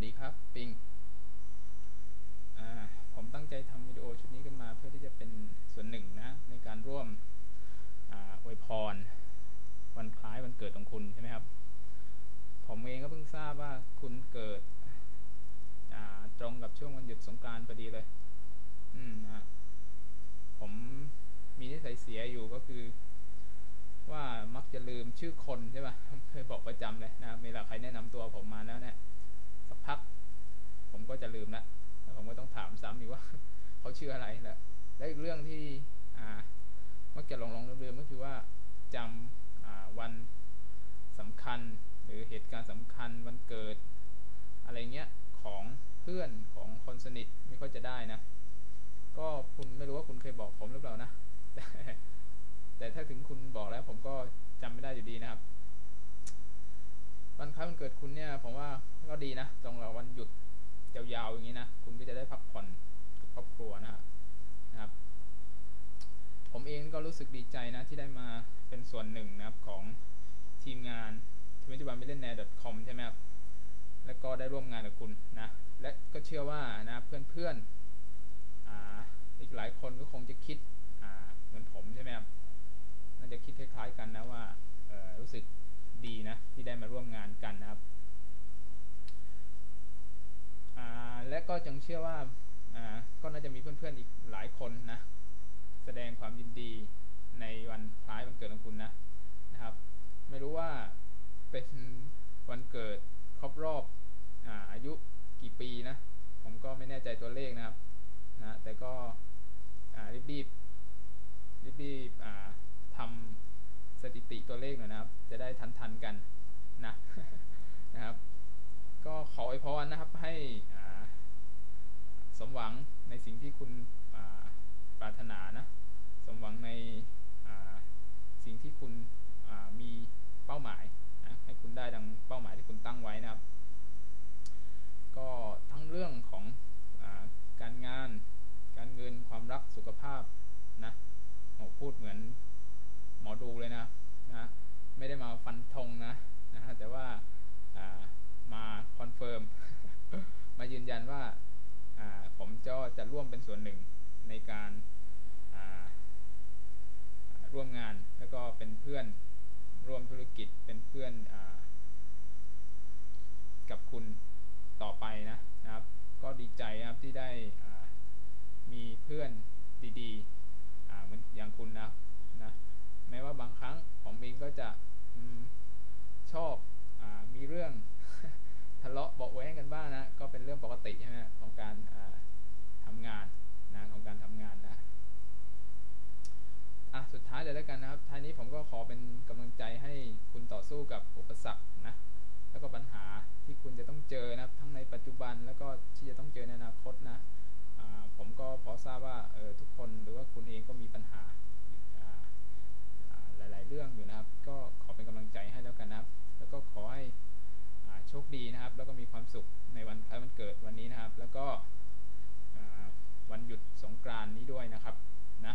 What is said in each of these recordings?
สดีครับปิงผมตั้งใจทำวิดีโอชุดนี้ขึ้นมา เพื่อที่จะเป็นส่วนหนึ่งนะในการร่วมออวยพร วันคล้ายวันเกิดของคุณใช่ไหมครับ ผมเองก็เพิ่งทราบว่าคุณเกิดตรงกับช่วงวันหยุดสงกานต์พอดีเลย อืมนะผมมีนิสัยเสียอยู่ก็คือ ว่ามักจะลืมชื่อคนใช่ป่ะเคยบอกประจำเลยนะเวลาใครแนะนำตัวผมมาแล้วเนี่ย สักพัก ผมก็จะลืมละแล้วผมก็ต้องถามซ้ำอีกว่าเขาชื่ออะไรแล้วและอีกเรื่องที่อ่ามักจะหลงหลงลืมลืมก็คือว่าจำอ่าวันสำคัญหรือเหตุการณ์สำคัญวันเกิด อะไรเงี้ยของเพื่อนของคนสนิทไม่ค่อยจะได้นะ ก็คุณไม่รู้ว่าคุณเคยบอกผมหรือเปล่านะแต่แต่ถ้าถึงคุณบอกแล้วผมก็จำไม่ได้อยู่ดีนะครับ วันคล้ายวันเกิดคุณเนี่ยผมว่าก็ดีนะตรงเราวันหยุดยาวๆอย่างนี้นะคุณก็จะได้พักผ่อนกับครอบครัวนะนะครับ ผมเองก็รู้สึกดีใจนะที่ได้มาเป็นส่วนหนึ่งนะครับของทีมงานทวิตวันมิเลนแนร์ .com ใช่ไหมครับแล้วก็ได้ร่วมงานกับคุณนะ และก็เชื่อว่านะเพื่อนๆออีกหลายคนก็คงจะคิดเหมือนผมใช่ไหมครับน่าจะคิดคล้ายๆกันนะว่ารู้สึก ดีนะที่ได้มาร่วมงานกันนะครับและก็จังเชื่อว่าก็น่าจะมีเพื่อนๆอีกหลายคนนะแสดงความยินดีในวันคล้ายวันเกิดของคุณนะนะครับ ไม่รู้ว่าเป็นวันเกิดครบรอบอาอายุกี่ปีนะ ผมก็ไม่แน่ใจตัวเลขนะครับนะแต่ก็รีบๆรีบๆอ่าทำ สถิติตัวเลขหน่อยนะครับ จะได้ทันทันกันนะนะครับ ก็ขออวยพรนะครับให้สมหวังในสิ่งที่คุณปรารถนานะ สมหวังในสิ่งที่คุณมีเป้าหมายนะให้คุณได้ดังเป้าหมายที่คุณตั้งไว้นะครับ ก็ทั้งเรื่องของอการงาน การเงินความรักสุขภาพนะโอ้พูดเหมือนหมอดูเลยนะ ไม่ได้มาฟันธงนะนะฮะแต่ว่ามาคอนเฟิร์มมายืนยันว่าผมจะจะร่วมเป็นส่วนหนึ่งในการร่วมงานแล้วก็เป็นเพื่อนร่วมธุรกิจเป็นเพื่อนอกับคุณต่อไปนะนะครับ ก็ดีใจนะครับที่ได้มีเพื่อนดีๆเหมือนอย่างคุณนะนะแม้ว่าบางครั้งผมเองก็จะ ชอบอมีเรื่องทะเลาะเบาะแว้งกันบ้างนะ ก็เป็นเรื่องปกติใช่ไหมของการอ่าทำงานนะของการทำงานนะอะสุดท้ายเลยแล้วกันนะครับท้ายนี้ผมก็ขอเป็นกำลังใจให้คุณต่อสู้กับอุปสรรคนะแล้วก็ปัญหาที่คุณจะต้องเจอนะครับ ทั้งในปัจจุบันแล้วก็ที่จะต้องเจอในอนาคตนะผมก็พอทราบว่าเออทุกคนหรือว่าคุณเองก็มีปัญหา ลาย ๆ เรื่องอยู่นะครับ ก็ขอเป็นกำลังใจให้แล้วกันนะครับ แล้วก็ขอให้โชคดีนะครับ แล้วก็มีความสุขในวันคล้ายวันเกิดวันนี้นะครับ แล้วก็วันหยุดสงกรานต์นี้ด้วยนะครับนะ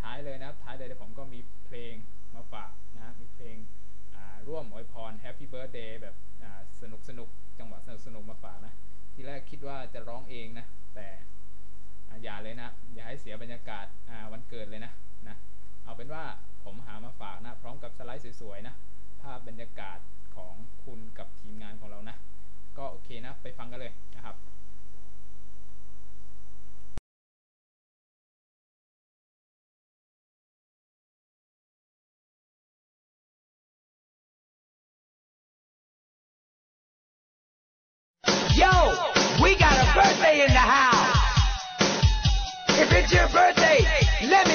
ท้ายเลยนะครับ ท้ายเลยเดี๋ยวผมก็มีเพลงมาฝากนะมีเพลงร่วมอวยพร Happy Birthday แบบสนุกสนุกจังหวะสนุกสนุกมาฝากนะทีแรกคิดว่าจะร้องเองนะ แต่อย่าเลยนะ อย่าให้เสียบรรยากาศวันเกิดเลยนะนะ เอาเป็นว่า ผมหามาฝากนะ พร้อมกับสไลด์สวยๆนะ ภาพบรรยากาศของคุณกับทีมงานของเรานะ ก็โอเคนะ ไปฟังกันเลยนะครับ birthday in the house. If it's your birthday, let